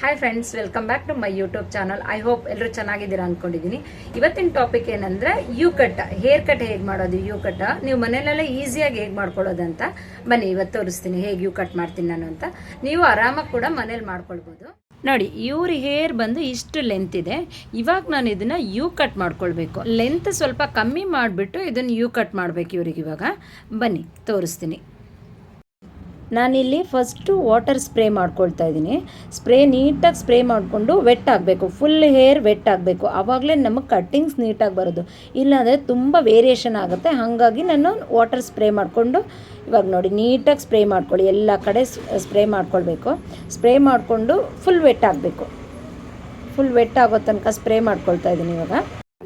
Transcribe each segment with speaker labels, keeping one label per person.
Speaker 1: Hi friends welcome back to my YouTube channel I hope ಎಲ್ಲರೂ ಚೆನ್ನಾಗಿದ್ದೀರಾ ಅನ್ಕೊಂಡಿದ್ದೀನಿ. ಇವತ್ತಿನ ಟಾಪಿಕ್ ಏನಂದ್ರೆ ಯು ಕಟ್ ಹೇರ್ ಕಟ್ ಹೇಗೆ ಮಾಡೋದು? ಯು ಕಟ್ ನೀವು ಮನೆಯಲ್ಲೆಲ್ಲ ಈಸಿಯಾಗಿ ಹೇಗೆ ಮಾಡ್ಕೊಳ್ಳೋದು ಅಂತ ಬನ್ನಿ, ಇವತ್ತು ತೋರಿಸ್ತೀನಿ. ಹೇಗೆ ಯು ಕಟ್ ಮಾಡ್ತೀನಿ ನಾನು ಅಂತ. ನೀವು ಆರಾಮಾಗಿ ಕೂಡ ಮನೇಲಿ ಮಾಡ್ಕೊಳ್ಬೋದು. ನೋಡಿ, ಇವ್ರ ಹೇರ್ ಬಂದು ಇಷ್ಟು ಲೆಂತ್ ಇದೆ. ಇವಾಗ ನಾನು ಇದನ್ನ ಯು ಕಟ್ ಮಾಡ್ಕೊಳ್ಬೇಕು. ಲೆಂತ್ ಸ್ವಲ್ಪ ಕಮ್ಮಿ ಮಾಡಿಬಿಟ್ಟು ಇದನ್ನು ಯು ಕಟ್ ಮಾಡ್ಬೇಕು ಇವ್ರಿಗೆ ಇವಾಗ. ಬನ್ನಿ, ತೋರಿಸ್ತೀನಿ. ನಾನಿಲ್ಲಿ ಫಸ್ಟು ವಾಟರ್ ಸ್ಪ್ರೇ ಮಾಡ್ಕೊಳ್ತಾ ಇದ್ದೀನಿ. ಸ್ಪ್ರೇ ನೀಟಾಗಿ ಸ್ಪ್ರೇ ಮಾಡಿಕೊಂಡು ವೆಟ್ ಆಗಬೇಕು. ಫುಲ್ ಹೇರ್ ವೆಟ್ ಆಗಬೇಕು. ಆವಾಗಲೇ ನಮಗೆ ಕಟ್ಟಿಂಗ್ಸ್ ನೀಟಾಗಿ ಬರೋದು. ಇಲ್ಲಾಂದರೆ ತುಂಬ ವೇರಿಯೇಷನ್ ಆಗುತ್ತೆ. ಹಾಗಾಗಿ ನಾನು ವಾಟರ್ ಸ್ಪ್ರೇ ಮಾಡಿಕೊಂಡು ಇವಾಗ ನೋಡಿ, ನೀಟಾಗಿ ಸ್ಪ್ರೇ ಮಾಡ್ಕೊಳ್ಳಿ. ಎಲ್ಲ ಕಡೆ ಸ್ಪ್ರೇ ಮಾಡ್ಕೊಳ್ಬೇಕು. ಸ್ಪ್ರೇ ಮಾಡಿಕೊಂಡು ಫುಲ್ ವೆಟ್ ಆಗಬೇಕು. ಫುಲ್ ವೆಟ್ ಆಗೋ ತನಕ ಸ್ಪ್ರೇ ಮಾಡ್ಕೊಳ್ತಾ ಇದ್ದೀನಿ ಇವಾಗ.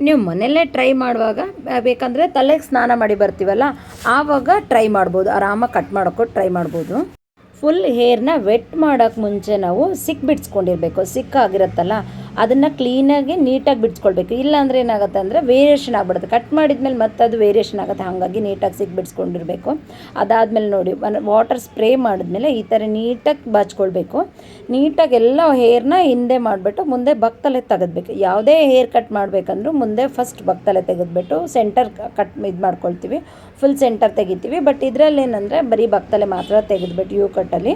Speaker 1: ನೀವು ಮನೆಯಲ್ಲೇ ಟ್ರೈ ಮಾಡುವಾಗ ಬೇಕಂದರೆ ತಲೆಗೆ ಸ್ನಾನ ಮಾಡಿ ಬರ್ತೀವಲ್ಲ, ಆವಾಗ ಟ್ರೈ ಮಾಡ್ಬೋದು. ಆರಾಮಾಗಿ ಕಟ್ ಮಾಡೋಕ್ಕೂ ಟ್ರೈ ಮಾಡ್ಬೋದು. ಫುಲ್ ಹೇರ್ನ ವೆಟ್ ಮಾಡೋಕ್ಕೆ ಮುಂಚೆ ನಾವು ಸಿಕ್ ಬಿಡಿಸ್ಕೊಂಡಿರ್ಬೇಕು. ಸಿಕ್ ಆಗಿರುತ್ತಲ್ಲ ಅದನ್ನು ಕ್ಲೀನಾಗಿ ನೀಟಾಗಿ ಬಿಡಿಸ್ಕೊಳ್ಬೇಕು. ಇಲ್ಲಾಂದ್ರೆ ಏನಾಗುತ್ತೆ ಅಂದರೆ ವೇರಿಯೇಷನ್ ಆಗ್ಬಿಡುತ್ತೆ. ಕಟ್ ಮಾಡಿದ್ಮೇಲೆ ಮತ್ತೆ ಅದು ವೇರಿಯೇಷನ್ ಆಗುತ್ತೆ. ಹಾಗಾಗಿ ನೀಟಾಗಿ ಸಿಕ್ಕಿ ಬಿಡಿಸ್ಕೊಂಡಿರಬೇಕು. ಅದಾದಮೇಲೆ ನೋಡಿ ವಾಟರ್ ಸ್ಪ್ರೇ ಮಾಡಿದ್ಮೇಲೆ ಈ ಥರ ನೀಟಾಗಿ ಬಾಚ್ಕೊಳ್ಬೇಕು. ನೀಟಾಗಿ ಎಲ್ಲ ಹೇರ್ನ ಹಿಂದೆ ಮಾಡಿಬಿಟ್ಟು ಮುಂದೆ ಬಕ್ತಲೆ ತೆಗೆದ್ಬೇಕು. ಯಾವುದೇ ಹೇರ್ ಕಟ್ ಮಾಡಬೇಕಂದ್ರೂ ಮುಂದೆ ಫಸ್ಟ್ ಬಕ್ತಲೆ ತೆಗೆದ್ಬಿಟ್ಟು ಸೆಂಟರ್ ಕಟ್ ಇದು ಮಾಡ್ಕೊಳ್ತೀವಿ. ಫುಲ್ ಸೆಂಟರ್ ತೆಗಿತೀವಿ. ಬಟ್ ಇದರಲ್ಲಿ ಏನಂದರೆ ಬರೀ ಬಕ್ತಲೆ ಮಾತ್ರ ತೆಗೆದ್ಬಿಟ್ಟು ಯು ಕಟ್ಟಲ್ಲಿ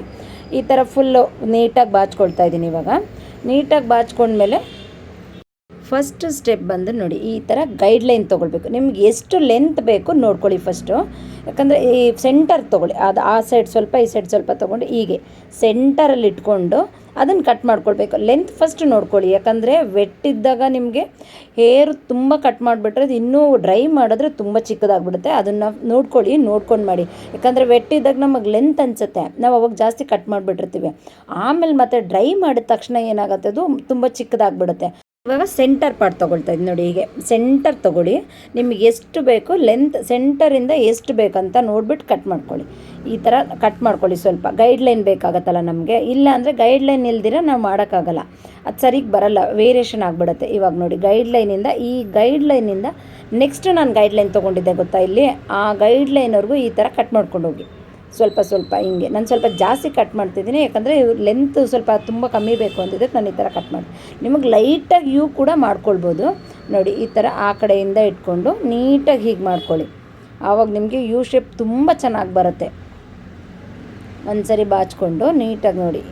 Speaker 1: ಈ ಥರ ಫುಲ್ಲು ನೀಟಾಗಿ ಬಾಚ್ಕೊಳ್ತಾ ಇದ್ದೀನಿ ಇವಾಗ. ನೀಟಾಗಿ ಬಾಚ್ಕೊಂಡ್ಮೇಲೆ ಫಸ್ಟ್ ಸ್ಟೆಪ್ ಬಂದು ನೋಡಿ, ಈ ಥರ ಗೈಡ್ಲೈನ್ ತೊಗೊಳ್ಬೇಕು. ನಿಮ್ಗೆ ಎಷ್ಟು ಲೆಂತ್ ಬೇಕು ನೋಡ್ಕೊಳ್ಳಿ ಫಸ್ಟು ಯಾಕಂದರೆ ಈ ಸೆಂಟರ್ ತೊಗೊಳ್ಳಿ. ಅದು ಆ ಸೈಡ್ ಸ್ವಲ್ಪ, ಈ ಸೈಡ್ ಸ್ವಲ್ಪ ತೊಗೊಂಡು ಹೀಗೆ ಸೆಂಟರಲ್ಲಿ ಇಟ್ಕೊಂಡು ಅದನ್ನು ಕಟ್ ಮಾಡ್ಕೊಳ್ಬೇಕು. ಲೆಂತ್ ಫಸ್ಟ್ ನೋಡ್ಕೊಳ್ಳಿ. ಯಾಕಂದರೆ ವೆಟ್ಟಿದ್ದಾಗ ನಿಮಗೆ ಹೇರ್ ತುಂಬ ಕಟ್ ಮಾಡಿಬಿಟ್ರೆ ಅದು ಇನ್ನೂ ಡ್ರೈ ಮಾಡಿದ್ರೆ ತುಂಬ ಚಿಕ್ಕದಾಗ್ಬಿಡುತ್ತೆ. ಅದನ್ನು ನೋಡ್ಕೊಳ್ಳಿ, ನೋಡ್ಕೊಂಡು ಮಾಡಿ. ಯಾಕಂದರೆ ವೆಟ್ಟಿದ್ದಾಗ ನಮಗೆ ಲೆಂತ್ ಅನಿಸುತ್ತೆ. ನಾವು ಅವಾಗ ಜಾಸ್ತಿ ಕಟ್ ಮಾಡಿಬಿಟ್ಟಿರ್ತೀವಿ. ಆಮೇಲೆ ಮತ್ತೆ ಡ್ರೈ ಮಾಡಿದ ತಕ್ಷಣ ಏನಾಗುತ್ತೆ ಅದು ತುಂಬ ಚಿಕ್ಕದಾಗ್ಬಿಡುತ್ತೆ. ಇವಾಗ ಸೆಂಟರ್ ಪಾರ್ಟ್ ತೊಗೊಳ್ತಾ ಇದ್ದೀನಿ ನೋಡಿ ಹೀಗೆ. ಸೆಂಟರ್ ತೊಗೊಳ್ಳಿ. ನಿಮಗೆ ಎಷ್ಟು ಬೇಕು ಲೆಂತ್ ಸೆಂಟರಿಂದ ಎಷ್ಟು ಬೇಕಂತ ನೋಡ್ಬಿಟ್ಟು ಕಟ್ ಮಾಡ್ಕೊಳ್ಳಿ. ಈ ಥರ ಕಟ್ ಮಾಡ್ಕೊಳ್ಳಿ ಸ್ವಲ್ಪ. ಗೈಡ್ಲೈನ್ ಬೇಕಾಗತ್ತಲ್ಲ ನಮಗೆ. ಇಲ್ಲ ಅಂದರೆ ಗೈಡ್ಲೈನ್ ಇಲ್ದಿರ ನಾವು ಮಾಡೋಕ್ಕಾಗಲ್ಲ. ಅದು ಸರಿಗೆ ಬರಲ್ಲ. ವೇರಿಯೇಷನ್ ಆಗಿಬಿಡುತ್ತೆ. ಇವಾಗ ನೋಡಿ ಗೈಡ್ಲೈನಿಂದ ಈ ಗೈಡ್ಲೈನಿಂದ ನೆಕ್ಸ್ಟ್ ನಾನು ಗೈಡ್ಲೈನ್ ತೊಗೊಂಡಿದ್ದೆ ಗೊತ್ತಾ ಇಲ್ಲಿ? ಆ ಗೈಡ್ಲೈನ್ವರೆಗೂ ಈ ಥರ ಕಟ್ ಮಾಡ್ಕೊಂಡು ಹೋಗಿ. ಸ್ವಲ್ಪ ಸ್ವಲ್ಪ ಹಿಂಗೆ. ನಾನು ಸ್ವಲ್ಪ ಜಾಸ್ತಿ ಕಟ್ ಮಾಡ್ತಿದ್ದೀನಿ, ಯಾಕಂದರೆ ಲೆಂತ್ ಸ್ವಲ್ಪ ತುಂಬ ಕಮ್ಮಿ ಬೇಕು ಅಂತಿದ್ದಕ್ಕೆ ನಾನು ಈ ಥರ ಕಟ್ ಮಾಡಿ ನಿಮಗೆ ಲೈಟಾಗಿ ಯೂ ಕೂಡ ಮಾಡ್ಕೊಳ್ಬೋದು. ನೋಡಿ, ಈ ಥರ ಆ ಕಡೆಯಿಂದ ಇಟ್ಕೊಂಡು ನೀಟಾಗಿ ಹೀಗೆ ಮಾಡ್ಕೊಳ್ಳಿ. ಆವಾಗ ನಿಮಗೆ ಯೂ ಶೇಪ್ ತುಂಬ ಚೆನ್ನಾಗಿ ಬರುತ್ತೆ. ಒಂದು ಸರಿ ಬಾಚ್ಕೊಂಡು ನೀಟಾಗಿ ನೋಡಿ.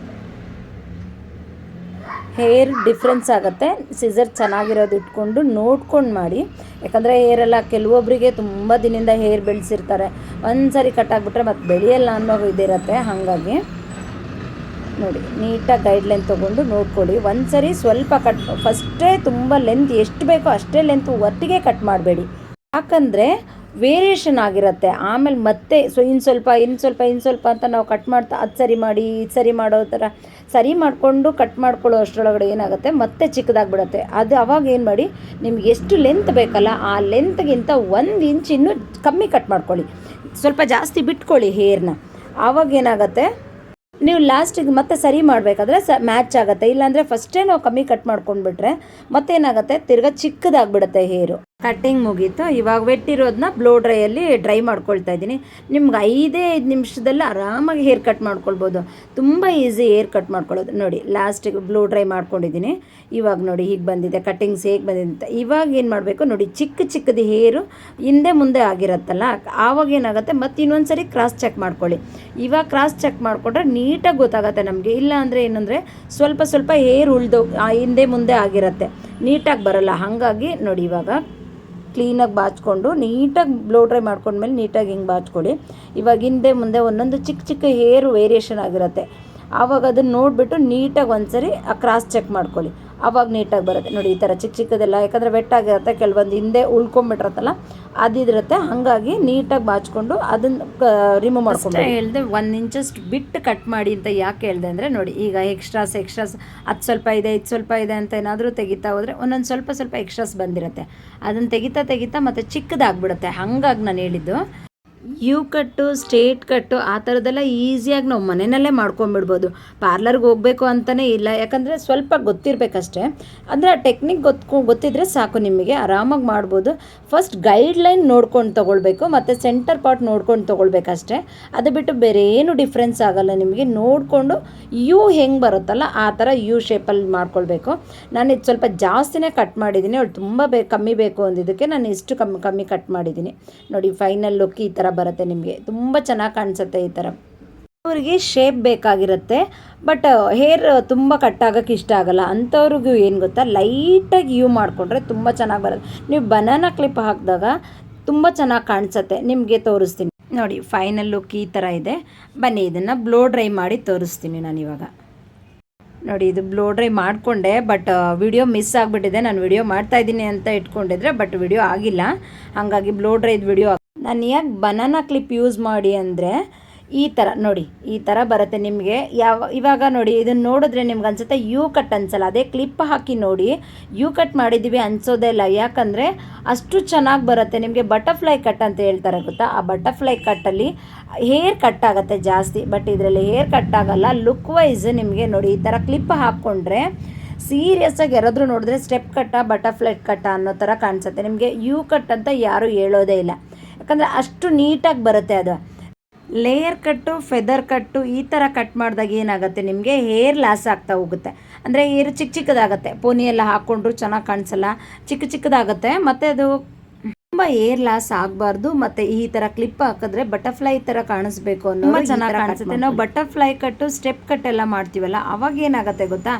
Speaker 1: ಹೇರ್ ಡಿಫ್ರೆನ್ಸ್ ಆಗುತ್ತೆ. ಸಿಸರ್ ಚೆನ್ನಾಗಿರೋದು ಇಟ್ಕೊಂಡು ನೋಡ್ಕೊಂಡು ಮಾಡಿ. ಯಾಕಂದರೆ ಹೇರೆಲ್ಲ ಕೆಲವೊಬ್ಬರಿಗೆ ತುಂಬ ದಿನದಿಂದ ಹೇರ್ ಬೆಳೆಸಿರ್ತಾರೆ. ಒಂದು ಸಾರಿ ಕಟ್ ಆಗಿಬಿಟ್ರೆ ಮತ್ತೆ ಬೆಳೆಯಲ್ಲ ಅನ್ನೋ ಇದಿರುತ್ತೆ ಹಾಗಾಗಿ ನೋಡಿ, ನೀಟಾಗಿ ಗೈಡ್ಲೈನ್ ತೊಗೊಂಡು ನೋಡ್ಕೊಳ್ಳಿ. ಒಂದು ಸರಿ ಸ್ವಲ್ಪ ಕಟ್ ಫಸ್ಟೇ ತುಂಬ ಲೆಂತ್ ಎಷ್ಟು ಬೇಕೋ ಅಷ್ಟೇ ಲೆಂತ್ ಒಟ್ಟಿಗೆ ಕಟ್ ಮಾಡಬೇಡಿ. ಯಾಕಂದರೆ ವೇರಿಯೇಷನ್ ಆಗಿರುತ್ತೆ. ಆಮೇಲೆ ಮತ್ತೆ ಸೊ ಇನ್ನು ಸ್ವಲ್ಪ ಇನ್ನು ಸ್ವಲ್ಪ ಇನ್ನು ಸ್ವಲ್ಪ ಅಂತ ನಾವು ಕಟ್ ಮಾಡ್ತಾ, ಅದು ಸರಿ ಮಾಡಿ, ಇದು ಸರಿ ಮಾಡೋ ಥರ ಸರಿ ಮಾಡಿಕೊಂಡು ಕಟ್ ಮಾಡ್ಕೊಳ್ಳೋ ಅಷ್ಟರೊಳಗಡೆ ಏನಾಗುತ್ತೆ? ಮತ್ತೆ ಚಿಕ್ಕದಾಗ್ಬಿಡುತ್ತೆ. ಅದು ಅವಾಗ ಏನು ಮಾಡಿ, ನಿಮ್ಗೆ ಎಷ್ಟು ಲೆಂತ್ ಬೇಕಲ್ಲ, ಆ ಲೆಂತ್ಗಿಂತ ಒಂದು ಇಂಚ್ ಇನ್ನೂ ಕಮ್ಮಿ ಕಟ್ ಮಾಡ್ಕೊಳ್ಳಿ. ಸ್ವಲ್ಪ ಜಾಸ್ತಿ ಬಿಟ್ಕೊಳ್ಳಿ ಹೇರ್ನ ಆವಾಗ ಏನಾಗುತ್ತೆ? ನೀವು ಲಾಸ್ಟಿಗೆ ಮತ್ತೆ ಸರಿ ಮಾಡಬೇಕಾದ್ರೆ ಸ ಮ್ಯಾಚ್ ಆಗುತ್ತೆ. ಇಲ್ಲಾಂದರೆ ಫಸ್ಟೇ ನಾವು ಕಮ್ಮಿ ಕಟ್ ಮಾಡ್ಕೊಂಡ್ಬಿಟ್ರೆ ಮತ್ತೇನಾಗುತ್ತೆ? ತಿರ್ಗಾ ಚಿಕ್ಕದಾಗ್ಬಿಡುತ್ತೆ ಹೇರು ಕಟ್ಟಿಂಗ್ ಮುಗೀತು. ಇವಾಗ ವೆಟ್ಟಿರೋದನ್ನ ಬ್ಲೋ ಡ್ರೈಯಲ್ಲಿ ಡ್ರೈ ಮಾಡ್ಕೊಳ್ತಾ ಇದ್ದೀನಿ. ನಿಮ್ಗೆ ಐದೇ ಐದು ನಿಮಿಷದಲ್ಲಿ ಆರಾಮಾಗಿ ಹೇರ್ ಕಟ್ ಮಾಡ್ಕೊಳ್ಬೋದು. ತುಂಬ ಈಸಿ ಹೇರ್ ಕಟ್ ಮಾಡ್ಕೊಳ್ಳೋದು. ನೋಡಿ ಲಾಸ್ಟಿಗೆ ಬ್ಲೂ ಡ್ರೈ ಮಾಡ್ಕೊಂಡಿದ್ದೀನಿ. ಇವಾಗ ನೋಡಿ, ಹೀಗೆ ಬಂದಿದೆ. ಕಟ್ಟಿಂಗ್ಸ್ ಹೇಗೆ ಬಂದಿದೆ. ಅಂತ ಇವಾಗ ಏನು ಮಾಡಬೇಕು? ನೋಡಿ, ಚಿಕ್ಕ ಚಿಕ್ಕದು ಹೇರು ಹಿಂದೆ ಮುಂದೆ ಆಗಿರತ್ತಲ್ಲ, ಆವಾಗ ಏನಾಗುತ್ತೆ? ಮತ್ತು ಇನ್ನೊಂದು ಸರಿ ಕ್ರಾಸ್ ಚೆಕ್ ಮಾಡ್ಕೊಳ್ಳಿ. ಇವಾಗ ಕ್ರಾಸ್ ಚೆಕ್ ಮಾಡಿಕೊಂಡ್ರೆ ನೀಟಾಗಿ ಗೊತ್ತಾಗುತ್ತೆ ನಮಗೆ. ಇಲ್ಲ ಅಂದರೆ ಏನಂದರೆ, ಸ್ವಲ್ಪ ಸ್ವಲ್ಪ ಹೇರ್ ಉಳ್ದು ಹಿಂದೆ ಮುಂದೆ ಆಗಿರುತ್ತೆ. ನೀಟಾಗಿ ಬರಲ್ಲ. ಹಾಗಾಗಿ ನೋಡಿ, ಇವಾಗ ಕ್ಲೀನಾಗಿ ಬಾಚ್ಕೊಂಡು ನೀಟಾಗಿ ಬ್ಲೋ ಡ್ರೈ ಮಾಡ್ಕೊಂಡ್ಮೇಲೆ ನೀಟಾಗಿ ಹಿಂಗೆ ಬಾಚ್ಕೊಳ್ಳಿ. ಇವಾಗ ಹಿಂದೆ ಮುಂದೆ ಒಂದೊಂದು ಚಿಕ್ಕ ಚಿಕ್ಕ ಹೇರು ವೇರಿಯೇಷನ್ ಆಗಿರುತ್ತೆ. ಆವಾಗ ಅದನ್ನು ನೋಡಿಬಿಟ್ಟು ನೀಟಾಗಿ ಒಂದ್ಸರಿ ಆ ಕ್ರಾಸ್ ಚೆಕ್ ಮಾಡ್ಕೊಳ್ಳಿ. ಆವಾಗ ನೀಟಾಗಿ ಬರುತ್ತೆ. ನೋಡಿ ಈ ಥರ ಚಿಕ್ಕ ಚಿಕ್ಕದೆಲ್ಲ ಯಾಕಂದರೆ ವೆಟ್ಟಾಗಿರುತ್ತೆ ಕೆಲವೊಂದು ಹಿಂದೆ ಉಳ್ಕೊಂಬಿಟ್ಟಿರತ್ತಲ್ಲ ಅದಿರುತ್ತೆ ಹಾಗಾಗಿ ನೀಟಾಗಿ ಬಾಚ್ಕೊಂಡು ಅದನ್ನು ರಿಮೂವ್ ಮಾಡ್ಕೊಂಡು ಹೇಳಿದೆ ಒಂದು ಇಂಚಷ್ಟು ಬಿಟ್ಟು ಕಟ್ ಮಾಡಿ ಅಂತ ಯಾಕೆ ಹೇಳಿದೆ ಅಂದರೆ ನೋಡಿ ಈಗ ಎಕ್ಸ್ಟ್ರಾಸ್ ಎಕ್ಸ್ಟ್ರಾಸ್ ಅದು ಸ್ವಲ್ಪ ಇದೆ ಇದು ಸ್ವಲ್ಪ ಇದೆ ಅಂತ ಏನಾದರೂ ತೆಗಿತಾ ಹೋದರೆ ಒಂದೊಂದು ಸ್ವಲ್ಪ ಸ್ವಲ್ಪ ಎಕ್ಸ್ಟ್ರಾಸ್ ಬಂದಿರುತ್ತೆ. ಅದನ್ನು ತೆಗಿತಾ ತೆಗಿತಾ ಮತ್ತೆ ಚಿಕ್ಕದಾಗ್ಬಿಡುತ್ತೆ. ಹಾಗಾಗಿ ನಾನು ಹೇಳಿದ್ದು ಯು ಕಟ್ಟು ಸ್ಟ್ರೇಟ್ ಕಟ್ಟು ಆ ಥರದ್ದೆಲ್ಲ ಈಸಿಯಾಗಿ ನಾವು ಮನೆಯಲ್ಲೇ ಮಾಡ್ಕೊಂಬಿಡ್ಬೋದು. ಪಾರ್ಲರ್ಗೆ ಹೋಗಬೇಕು ಅಂತಲೇ ಇಲ್ಲ. ಯಾಕಂದರೆ ಸ್ವಲ್ಪ ಗೊತ್ತಿರಬೇಕಷ್ಟೇ. ಅಂದರೆ ಆ ಟೆಕ್ನಿಕ್ ಗೊತ್ಕೊ, ಗೊತ್ತಿದ್ರೆ ಸಾಕು ನಿಮಗೆ. ಆರಾಮಾಗಿ ಮಾಡ್ಬೋದು. ಫಸ್ಟ್ ಗೈಡ್ಲೈನ್ ನೋಡ್ಕೊಂಡು ತೊಗೊಳ್ಬೇಕು, ಮತ್ತು ಸೆಂಟರ್ ಪಾರ್ಟ್ ನೋಡ್ಕೊಂಡು ತೊಗೊಳ್ಬೇಕಷ್ಟೇ. ಅದು ಬಿಟ್ಟು ಬೇರೆ ಏನು ಡಿಫ್ರೆನ್ಸ್ ಆಗಲ್ಲ ನಿಮಗೆ. ನೋಡಿಕೊಂಡು ಯು ಹೆಂಗೆ ಬರುತ್ತಲ್ಲ, ಆ ಥರ ಯು ಶೇಪಲ್ಲಿ ಮಾಡ್ಕೊಳ್ಬೇಕು. ನಾನು ಇದು ಸ್ವಲ್ಪ ಜಾಸ್ತಿನೇ ಕಟ್ ಮಾಡಿದ್ದೀನಿ ಅವಳು ತುಂಬ ಬೇ, ಕಮ್ಮಿ ಬೇಕು ಅಂದಿದ್ದಕ್ಕೆ ನಾನು ಇಷ್ಟು ಕಮ್ಮಿ ಕಮ್ಮಿ ಕಟ್ ಮಾಡಿದ್ದೀನಿ ನೋಡಿ ಫೈನಲ್ ಲುಕ್ ಈ ಥರ ಬರುತ್ತೆ ನಿಮಗೆ. ತುಂಬ ಚೆನ್ನಾಗಿ ಕಾಣಿಸುತ್ತೆ ಈ ಥರ. ಅವರಿಗೆ ಶೇಪ್ ಬೇಕಾಗಿರುತ್ತೆ ಬಟ್ ಹೇರ್ ತುಂಬ ಕಟ್ಟಾಗೋಕ್ಕೆ ಇಷ್ಟ ಆಗಲ್ಲ. ಅಂಥವ್ರಿಗೂ ಏನು ಗೊತ್ತಾ? ಲೈಟಾಗಿ ಯೂ ಮಾಡಿಕೊಂಡ್ರೆ ತುಂಬ ಚೆನ್ನಾಗಿ ಬರುತ್ತೆ. ನೀವು ಬನಾನಾ ಕ್ಲಿಪ್ ಹಾಕಿದಾಗ ತುಂಬ ಚೆನ್ನಾಗಿ ಕಾಣಿಸುತ್ತೆ. ನಿಮಗೆ ತೋರಿಸ್ತೀನಿ. ನೋಡಿ ಫೈನಲ್ ಲುಕ್ ಈ ಥರ ಇದೆ. ಬನ್ನಿ, ಇದನ್ನು ಬ್ಲೋ ಡ್ರೈ ಮಾಡಿ ತೋರಿಸ್ತೀನಿ ನಾನು ಇವಾಗ. ನೋಡಿ, ಇದು ಬ್ಲೋ ಡ್ರೈ ಮಾಡಿಕೊಂಡೆ ಬಟ್ ವಿಡಿಯೋ ಮಿಸ್ ಆಗಿಬಿಟ್ಟಿದೆ. ನಾನು ವಿಡಿಯೋ ಮಾಡ್ತಾ ಇದ್ದೀನಿ ಅಂತ ಇಟ್ಕೊಂಡಿದ್ರೆ ಬಟ್ ವಿಡಿಯೋ ಆಗಿಲ್ಲ. ಹಾಗಾಗಿ ಬ್ಲೋ ಡ್ರೈದು ವಿಡಿಯೋ ನಾನು ಯಾಕೆ ಬನಾನಾ ಕ್ಲಿಪ್ ಯೂಸ್ ಮಾಡಿ ಅಂದರೆ ಈ ಥರ ನೋಡಿ, ಈ ಥರ ಬರುತ್ತೆ ನಿಮಗೆ. ಯಾವ, ಇವಾಗ ನೋಡಿ ಇದನ್ನು ನೋಡಿದ್ರೆ ನಿಮ್ಗೆ ಅನ್ಸುತ್ತೆ ಯು ಕಟ್ ಅನ್ಸಲ್ಲ. ಅದೇ ಕ್ಲಿಪ್ ಹಾಕಿ ನೋಡಿ, ಯು ಕಟ್ ಮಾಡಿದ್ದೀವಿ ಅನ್ಸೋದೇ ಇಲ್ಲ. ಯಾಕಂದರೆ ಅಷ್ಟು ಚೆನ್ನಾಗಿ ಬರುತ್ತೆ ನಿಮಗೆ ಬಟರ್ಫ್ಲೈ ಕಟ್ ಅಂತ ಹೇಳ್ತಾರೆ ಗೊತ್ತಾ? ಆ ಬಟರ್ಫ್ಲೈ ಕಟ್ಟಲ್ಲಿ ಹೇರ್ ಕಟ್ ಆಗುತ್ತೆ ಜಾಸ್ತಿ. ಬಟ್ ಇದರಲ್ಲಿ ಹೇರ್ ಕಟ್ ಆಗಲ್ಲ. ಲುಕ್ ವೈಸ್ ನಿಮಗೆ ನೋಡಿ, ಈ ಥರ ಕ್ಲಿಪ್ ಹಾಕ್ಕೊಂಡ್ರೆ ಸೀರಿಯಸ್ಸಾಗಿ ಯಾರಾದರೂ ನೋಡಿದ್ರೆ ಸ್ಟೆಪ್ ಕಟ್ಟ ಬಟರ್ಫ್ಲೈ ಕಟ್ಟ ಅನ್ನೋ ಥರ ಕಾಣಿಸುತ್ತೆ. ನಿಮಗೆ ಯು ಕಟ್ ಅಂತ ಯಾರೂ ಹೇಳೋದೇ ಇಲ್ಲ. ಯಾಕಂದರೆ ಅಷ್ಟು ನೀಟಾಗಿ ಬರುತ್ತೆ ಅದು. ಲೇಯರ್ ಕಟ್ಟು ಫೆದರ್ ಕಟ್ಟು ಈ ಥರ ಕಟ್ ಮಾಡಿದಾಗ ಏನಾಗುತ್ತೆ? ನಿಮಗೆ ಹೇರ್ ಲಾಸ್ ಆಗ್ತಾ ಹೋಗುತ್ತೆ. ಅಂದರೆ ಹೇರ್ ಚಿಕ್ಕ ಚಿಕ್ಕದಾಗುತ್ತೆ. ಪೋನಿಯೆಲ್ಲ ಎಲ್ಲ ಹಾಕ್ಕೊಂಡ್ರು ಚೆನ್ನಾಗಿ ಕಾಣಿಸಲ್ಲ. ಚಿಕ್ಕ ಚಿಕ್ಕದಾಗುತ್ತೆ. ಮತ್ತು ಅದು ತುಂಬ ಏರ್ ಲಾಸ್ ಆಗಬಾರ್ದು. ಮತ್ತು ಈ ಥರ ಕ್ಲಿಪ್ ಹಾಕಿದ್ರೆ ಬಟರ್ಫ್ಲೈ ಥರ ಕಾಣಿಸ್ಬೇಕು ಅನ್ನೋ ಚೆನ್ನಾಗಿ ಕಾಣಿಸುತ್ತೆ. ನಾವು ಬಟರ್ಫ್ಲೈ ಕಟ್ಟು ಸ್ಟೆಪ್ ಕಟ್ ಎಲ್ಲ ಮಾಡ್ತೀವಲ್ಲ ಅವಾಗ ಏನಾಗುತ್ತೆ ಗೊತ್ತಾ?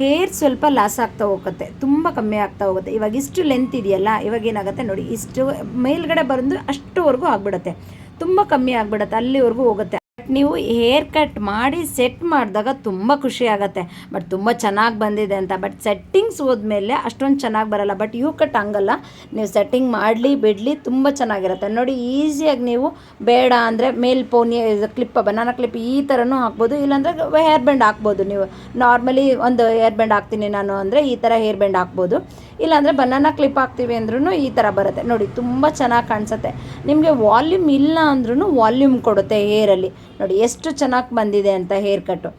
Speaker 1: ಹೇರ್ ಸ್ವಲ್ಪ ಲಾಸ್ ಆಗ್ತಾ ಹೋಗುತ್ತೆ, ತುಂಬ ಕಮ್ಮಿ ಆಗ್ತಾ ಹೋಗುತ್ತೆ. ಇವಾಗ ಇಷ್ಟು ಲೆಂತ್ ಇದೆಯಲ್ಲ, ಇವಾಗ ಏನಾಗುತ್ತೆ ನೋಡಿ, ಇಷ್ಟು ಮೇಲ್ಗಡೆ ಬಂದು ಅಷ್ಟುವರೆಗೂ ಆಗ್ಬಿಡುತ್ತೆ. ತುಂಬ ಕಮ್ಮಿ ಆಗ್ಬಿಡುತ್ತೆ, ಅಲ್ಲಿವರೆಗೂ ಹೋಗುತ್ತೆ. ನೀವು ಹೇರ್ ಕಟ್ ಮಾಡಿ ಸೆಟ್ ಮಾಡಿದಾಗ ತುಂಬ ಖುಷಿ ಆಗುತ್ತೆ. ಬಟ್ ತುಂಬ ಚೆನ್ನಾಗಿ ಬಂದಿದೆ ಅಂತ. ಬಟ್ ಸೆಟ್ಟಿಂಗ್ಸ್ ಹೋದ್ಮೇಲೆ ಅಷ್ಟೊಂದು ಚೆನ್ನಾಗಿ ಬರಲ್ಲ. ಬಟ್ ಯು ಕಟ್ ಹಂಗಲ್ಲ. ನೀವು ಸೆಟ್ಟಿಂಗ್ ಮಾಡಲಿ, ಬಿಡಲಿ ತುಂಬ ಚೆನ್ನಾಗಿರುತ್ತೆ. ನೋಡಿ ಈಸಿಯಾಗಿ ನೀವು ಬೇಡ ಅಂದರೆ ಮೇಲ್ ಪೋನಿ ಕ್ಲಿಪ್ ಬನಾನಾ ಕ್ಲಿಪ್ ಈ ಥರನೂ ಹಾಕ್ಬೋದು. ಇಲ್ಲಾಂದರೆ ಹೇರ್ ಬ್ಯಾಂಡ್ ಹಾಕ್ಬೋದು ನೀವು. ನಾರ್ಮಲಿ ಒಂದು ಹೇರ್ ಬ್ಯಾಂಡ್ ಹಾಕ್ತೀನಿ ನಾನು ಅಂದರೆ ಈ ಥರ ಹೇರ್ ಬ್ಯಾಂಡ್ ಹಾಕ್ಬೋದು. ಇಲ್ಲಾಂದರೆ ಬನಾನಾ ಕ್ಲಿಪ್ ಹಾಕ್ತೀವಿ ಅಂದ್ರೂ ಈ ಥರ ಬರುತ್ತೆ. ನೋಡಿ, ತುಂಬ ಚೆನ್ನಾಗಿ ಕಾಣಿಸುತ್ತೆ. ನಿಮಗೆ ವಾಲ್ಯೂಮ್ ಇಲ್ಲ ಅಂದ್ರೂ ವಾಲ್ಯೂಮ್ ಕೊಡುತ್ತೆ ಹೇರಲ್ಲಿ ನೋಡಿ, ಎಷ್ಟು ಚೆನ್ನಾಗಿ ಬಂದಿದೆ ಅಂತ ಹೇರ್ ಕಟ್ಟು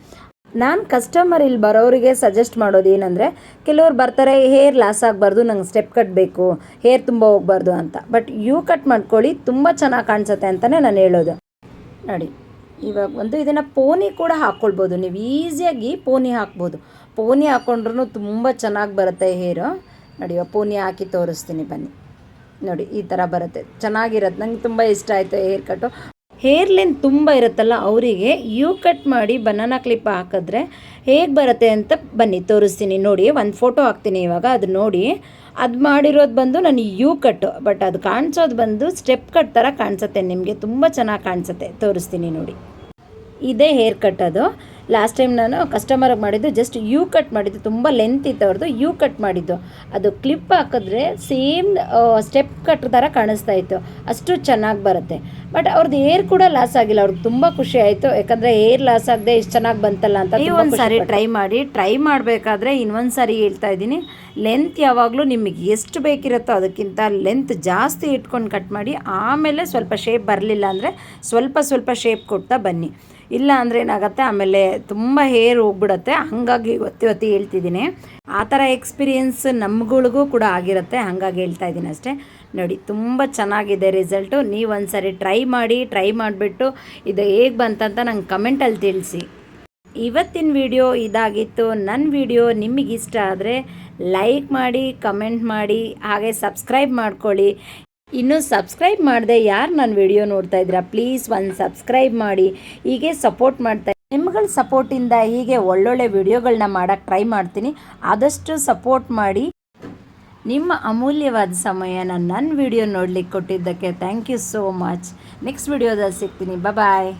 Speaker 1: ನಾನು ಕಸ್ಟಮರ್ ಇಲ್ಲಿ ಬರೋರಿಗೆ ಸಜೆಸ್ಟ್ ಮಾಡೋದು ಏನಂದರೆ, ಕೆಲವ್ರು ಬರ್ತಾರೆ ಹೇರ್ ಲಾಸ್ ಆಗಬಾರ್ದು, ನಂಗೆ ಸ್ಟೆಪ್ ಕಟ್ ಬೇಕು ಹೇರ್ ತುಂಬ ಹೋಗ್ಬಾರ್ದು ಅಂತ. ಬಟ್ ಯು ಕಟ್ ಮಾಡ್ಕೊಳ್ಳಿ, ತುಂಬ ಚೆನ್ನಾಗಿ ಕಾಣಿಸುತ್ತೆ ಅಂತಲೇ ನಾನು ಹೇಳೋದು. ನೋಡಿ, ಇವಾಗ ಒಂದು ಇದನ್ನು ಪೋನಿ ಕೂಡ ಹಾಕ್ಕೊಳ್ಬೋದು ನೀವು ಈಸಿಯಾಗಿ ಪೋನಿ ಹಾಕ್ಬೋದು. ಪೋನಿ ಹಾಕ್ಕೊಂಡ್ರೂ ತುಂಬ ಚೆನ್ನಾಗಿ ಬರುತ್ತೆ ಹೇರು ನೋಡಿ ಪೋನಿ ಹಾಕಿ ತೋರಿಸ್ತೀನಿ ಬನ್ನಿ. ನೋಡಿ, ಈ ಥರ ಬರುತ್ತೆ. ಚೆನ್ನಾಗಿರತ್ತೆ ನಂಗೆ ತುಂಬ ಇಷ್ಟ ಆಯಿತು ಹೇರ್ ಕಟ್ಟು ಹೇರ್ ಲೆಂತ್ ತುಂಬ ಇರುತ್ತಲ್ಲ, ಅವರಿಗೆ ಯು ಕಟ್ ಮಾಡಿ ಬನಾನಾ ಕ್ಲಿಪ್ ಹಾಕಿದ್ರೆ ಹೇಗೆ ಬರುತ್ತೆ ಅಂತ ಬನ್ನಿ, ತೋರಿಸ್ತೀನಿ. ನೋಡಿ, ಒಂದು ಫೋಟೋ ಹಾಕ್ತೀನಿ ಇವಾಗ, ಅದು ನೋಡಿ. ಅದು ಮಾಡಿರೋದು ಬಂದು ನಾನು ಯು ಕಟ್, ಬಟ್ ಅದು ಕಾಣಿಸೋದು ಬಂದು ಸ್ಟೆಪ್ ಕಟ್ ಥರ ಕಾಣಿಸುತ್ತೆ ನಿಮಗೆ, ತುಂಬ ಚೆನ್ನಾಗಿ ಕಾಣಿಸುತ್ತೆ. ತೋರಿಸ್ತೀನಿ ನೋಡಿ. ಇದೇ ಹೇರ್ ಕಟ್ ಅದು. ಲಾಸ್ಟ್ ಟೈಮ್ ನಾನು ಕಸ್ಟಮರ್ಗೆ ಮಾಡಿದ್ದು ಜಸ್ಟ್ ಯು ಕಟ್ ಮಾಡಿದ್ದು ತುಂಬ ಲೆಂತ್ ಇತ್ತು ಅವ್ರದ್ದು ಯು ಕಟ್ ಮಾಡಿದ್ದು. ಅದು ಕ್ಲಿಪ್ ಹಾಕಿದ್ರೆ ಸೇಮ್ ಸ್ಟೆಪ್ ಕಟ್ ಥರ ಕಾಣಿಸ್ತಾ ಇತ್ತು. ಅಷ್ಟು ಚೆನ್ನಾಗಿ ಬರುತ್ತೆ. ಬಟ್ ಅವ್ರದ್ದು ಏರ್ ಕೂಡ ಲಾಸ್ ಆಗಿಲ್ಲ. ಅವ್ರಿಗೆ ತುಂಬ ಖುಷಿ ಆಯಿತು. ಯಾಕಂದರೆ ಏರ್ ಲಾಸ್ ಆಗದೆ ಇಷ್ಟು ಚೆನ್ನಾಗಿ ಬಂತಲ್ಲ ಅಂತ ಒಂದು ಸಾರಿ ಟ್ರೈ ಮಾಡಿ ಟ್ರೈ ಮಾಡಬೇಕಾದ್ರೆ ಇನ್ನೊಂದು ಸಾರಿ ಹೇಳ್ತಾ ಇದ್ದೀನಿ. ಲೆಂತ್ ಯಾವಾಗಲೂ ನಿಮಗೆ ಎಷ್ಟು ಬೇಕಿರುತ್ತೋ ಅದಕ್ಕಿಂತ ಲೆಂತ್ ಜಾಸ್ತಿ ಇಟ್ಕೊಂಡು ಕಟ್ ಮಾಡಿ ಆಮೇಲೆ ಸ್ವಲ್ಪ ಶೇಪ್ ಬರಲಿಲ್ಲ ಅಂದರೆ ಸ್ವಲ್ಪ ಸ್ವಲ್ಪ ಶೇಪ್ ಕೊಡ್ತಾ ಬನ್ನಿ. ಇಲ್ಲ ಅಂದರೆ ಏನಾಗುತ್ತೆ? ಆಮೇಲೆ ತುಂಬ ಹೇರ್ ಹೋಗ್ಬಿಡತ್ತೆ. ಹಾಗಾಗಿ ಒತ್ತಿ ಒತ್ತಿ ಹೇಳ್ತಿದ್ದೀನಿ. ಆ ಥರ ಎಕ್ಸ್ಪೀರಿಯೆನ್ಸ್ ನಮ್ಗಳಿಗೂ ಕೂಡ ಆಗಿರುತ್ತೆ. ಹಾಗಾಗಿ ಹೇಳ್ತಾ ಇದ್ದೀನಿ ಅಷ್ಟೇ. ನೋಡಿ, ತುಂಬ ಚೆನ್ನಾಗಿದೆ ರಿಸಲ್ಟು. ನೀವು ಒಂದು ಸರಿ ಟ್ರೈ ಮಾಡಿ, ಟ್ರೈ ಮಾಡಿಬಿಟ್ಟು ಇದು ಹೇಗೆ ಬಂತಂತ ನಂಗೆ ಕಮೆಂಟಲ್ಲಿ ತಿಳಿಸಿ. ಇವತ್ತಿನ ವಿಡಿಯೋ ಇದಾಗಿತ್ತು. ನನ್ನ ವಿಡಿಯೋ ನಿಮಗಿಷ್ಟ ಆದರೆ ಲೈಕ್ ಮಾಡಿ, ಕಮೆಂಟ್ ಮಾಡಿ, ಹಾಗೆ ಸಬ್ಸ್ಕ್ರೈಬ್ ಮಾಡ್ಕೊಳ್ಳಿ. ಇನ್ನು ಸಬ್ಸ್ಕ್ರೈಬ್ ಮಾಡಿದೆ ಯಾರು ನನ್ನ ವಿಡಿಯೋ ನೋಡ್ತಾ ಇದ್ದೀರಾ? ಪ್ಲೀಸ್ ಒಂದು ಸಬ್ಸ್ಕ್ರೈಬ್ ಮಾಡಿ. ಹೀಗೆ ಸಪೋರ್ಟ್ ಮಾಡ್ತಾ ನಿಮ್ಗಳ ಸಪೋರ್ಟಿಂದ ಹೀಗೆ ಒಳ್ಳೊಳ್ಳೆ ವಿಡಿಯೋಗಳನ್ನ ಮಾಡೋಕ್ಕೆ ಟ್ರೈ ಮಾಡ್ತೀನಿ. ಆದಷ್ಟು ಸಪೋರ್ಟ್ ಮಾಡಿ. ನಿಮ್ಮ ಅಮೂಲ್ಯವಾದ ಸಮಯನ ನನ್ನ ವಿಡಿಯೋ ನೋಡಲಿಕ್ಕೆ ಕೊಟ್ಟಿದ್ದಕ್ಕೆ thank you so much. Next ವಿಡಿಯೋದಲ್ಲಿ ಸಿಗ್ತೀನಿ. ಬಾಯ್